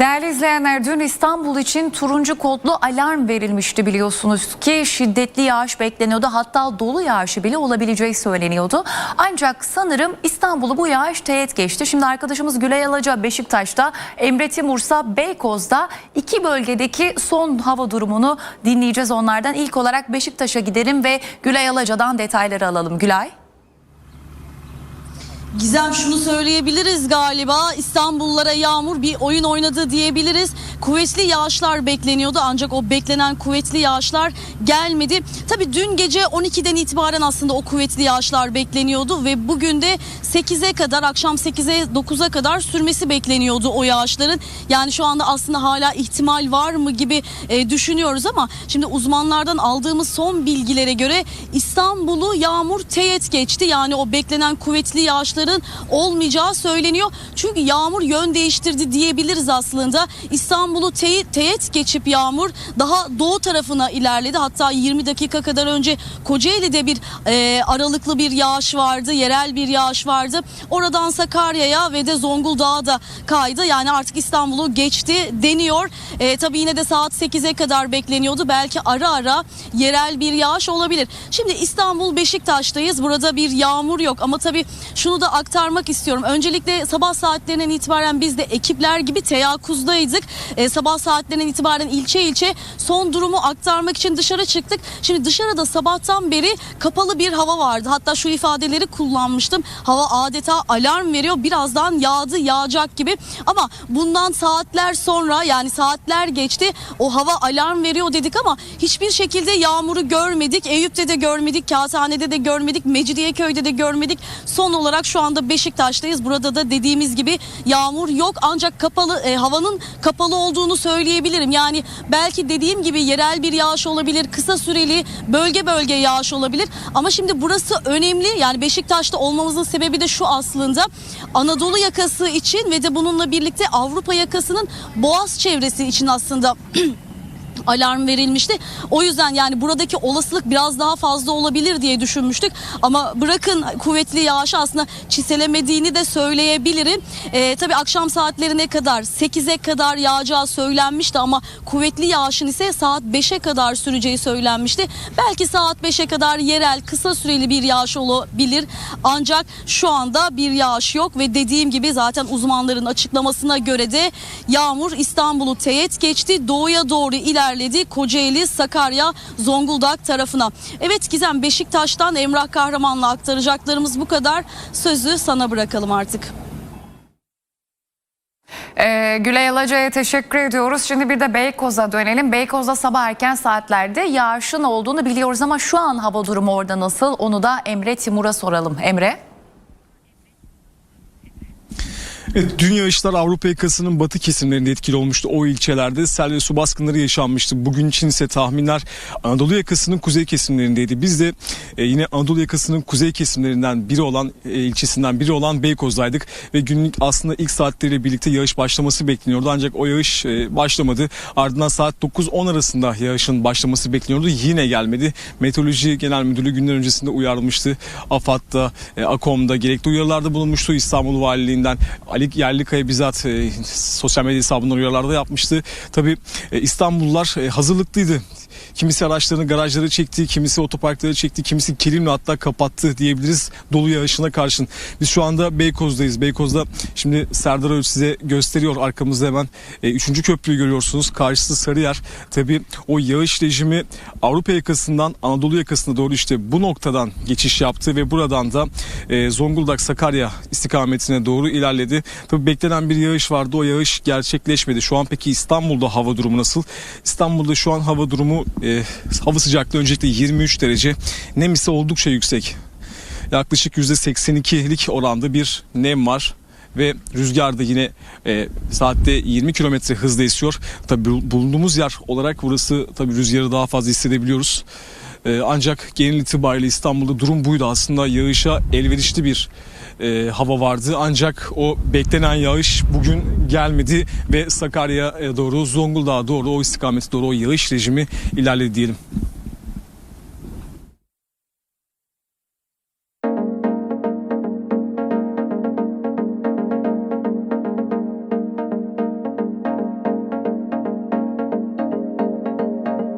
Değerli izleyenler dün İstanbul için turuncu kodlu alarm verilmişti biliyorsunuz ki şiddetli yağış bekleniyordu hatta dolu yağışı bile olabileceği söyleniyordu. Ancak sanırım İstanbul'u bu yağış teğet geçti. Şimdi arkadaşımız Gülay Alaca Beşiktaş'ta, Emre Timursa Beykoz'da iki bölgedeki son hava durumunu dinleyeceğiz onlardan. İlk olarak Beşiktaş'a gidelim ve Gülay Alaca'dan detayları alalım. Gülay. Gizem şunu söyleyebiliriz galiba İstanbullulara yağmur bir oyun oynadı diyebiliriz. Kuvvetli yağışlar bekleniyordu ancak o beklenen kuvvetli yağışlar gelmedi. Tabi dün gece 12'den itibaren aslında o kuvvetli yağışlar bekleniyordu ve bugün de 8'e kadar akşam 8'e 9'a kadar sürmesi bekleniyordu o yağışların. Yani şu anda aslında hala ihtimal var mı gibi e, düşünüyoruz ama şimdi uzmanlardan aldığımız son bilgilere göre İstanbul'u yağmur teğet geçti. Yani o beklenen kuvvetli yağışların olmayacağı söyleniyor. Çünkü yağmur yön değiştirdi diyebiliriz aslında. İstanbul'u te- teğet geçip yağmur daha doğu tarafına ilerledi. Hatta 20 dakika kadar önce Kocaeli'de bir e, aralıklı bir yağış vardı. Yerel bir yağış vardı. Oradan Sakarya'ya ve de Zonguldak'a da kaydı. Yani artık İstanbul'u geçti deniyor. E, tabii yine de saat 8'e kadar bekleniyordu. Belki ara ara yerel bir yağış olabilir. Şimdi İstanbul Beşiktaş'tayız. Burada bir yağmur yok ama tabii şunu da aktarmak istiyorum. Öncelikle sabah saatlerinden itibaren biz de ekipler gibi teyakkuzdaydık. Ee, sabah saatlerinden itibaren ilçe ilçe son durumu aktarmak için dışarı çıktık. Şimdi dışarıda sabahtan beri kapalı bir hava vardı. Hatta şu ifadeleri kullanmıştım. Hava adeta alarm veriyor. Birazdan yağdı yağacak gibi. Ama bundan saatler sonra yani saatler geçti. O hava alarm veriyor dedik ama hiçbir şekilde yağmuru görmedik. Eyüp'te de görmedik, Kağıthane'de de görmedik, Mecidiyeköy'de de görmedik. Son olarak şu anda Beşiktaş'tayız. Burada da dediğimiz gibi yağmur yok ancak kapalı e, havanın kapalı olduğunu söyleyebilirim. Yani belki dediğim gibi yerel bir yağış olabilir, kısa süreli bölge bölge yağış olabilir. Ama şimdi burası önemli. Yani Beşiktaş'ta olmamızın sebebi de şu aslında. Anadolu yakası için ve de bununla birlikte Avrupa yakasının Boğaz çevresi için aslında alarm verilmişti. O yüzden yani buradaki olasılık biraz daha fazla olabilir diye düşünmüştük. Ama bırakın kuvvetli yağışı aslında çiselemediğini de söyleyebilirim. Ee, tabii akşam saatlerine kadar 8'e kadar yağacağı söylenmişti ama kuvvetli yağışın ise saat 5'e kadar süreceği söylenmişti. Belki saat 5'e kadar yerel kısa süreli bir yağış olabilir. Ancak şu anda bir yağış yok ve dediğim gibi zaten uzmanların açıklamasına göre de yağmur İstanbul'u teğet geçti. Doğuya doğru ilerledi. Kocaeli, Sakarya, Zonguldak tarafına. Evet Gizem Beşiktaş'tan Emrah Kahraman'la aktaracaklarımız bu kadar. Sözü sana bırakalım artık. Ee, Gülay Alaca'ya teşekkür ediyoruz. Şimdi bir de Beykoz'a dönelim. Beykoz'da sabah erken saatlerde yağışın olduğunu biliyoruz ama şu an hava durumu orada nasıl? Onu da Emre Timur'a soralım. Emre? Evet, dün yağışlar Avrupa yakasının batı kesimlerinde etkili olmuştu. O ilçelerde sel ve su baskınları yaşanmıştı. Bugün için ise tahminler Anadolu yakasının kuzey kesimlerindeydi. Biz de e, yine Anadolu yakasının kuzey kesimlerinden biri olan e, ilçesinden biri olan Beykoz'daydık ve günlük aslında ilk saatleriyle birlikte yağış başlaması bekleniyordu. Ancak o yağış e, başlamadı. Ardından saat 9-10 arasında yağışın başlaması bekleniyordu. Yine gelmedi. Meteoroloji Genel Müdürlüğü günler öncesinde uyarmıştı. AFAD'da, e, AKOM'da gerekli uyarılarda bulunmuştu. İstanbul Valiliğinden Ali Yerlikaya bizzat e, sosyal medya hesabından uyarılarda yapmıştı. Tabii e, İstanbullular e, hazırlıklıydı. Kimisi araçlarını garajlara çekti, kimisi otoparklara çekti, kimisi kilimle hatta kapattı diyebiliriz dolu yağışına karşın. Biz şu anda Beykoz'dayız. Beykoz'da şimdi Serdar Öğüt size gösteriyor arkamızda hemen. E, üçüncü köprüyü görüyorsunuz. Karşısı Sarıyer. Tabii o yağış rejimi Avrupa yakasından Anadolu yakasına doğru işte bu noktadan geçiş yaptı ve buradan da e, Zonguldak Sakarya istikametine doğru ilerledi. Tabii beklenen bir yağış vardı. O yağış gerçekleşmedi. Şu an peki İstanbul'da hava durumu nasıl? İstanbul'da şu an hava durumu e, hava sıcaklığı öncelikle 23 derece. Nem ise oldukça yüksek. Yaklaşık %82'lik oranda bir nem var ve rüzgar da yine e, saatte 20 kilometre hızla esiyor. Tabii bulunduğumuz yer olarak burası tabii rüzgarı daha fazla hissedebiliyoruz. E, ancak genel itibariyle İstanbul'da durum buydu. Aslında yağışa elverişli bir e, hava vardı. Ancak o beklenen yağış bugün gelmedi ve Sakarya'ya doğru, Zonguldak'a doğru, o istikamete doğru o yağış rejimi ilerledi diyelim.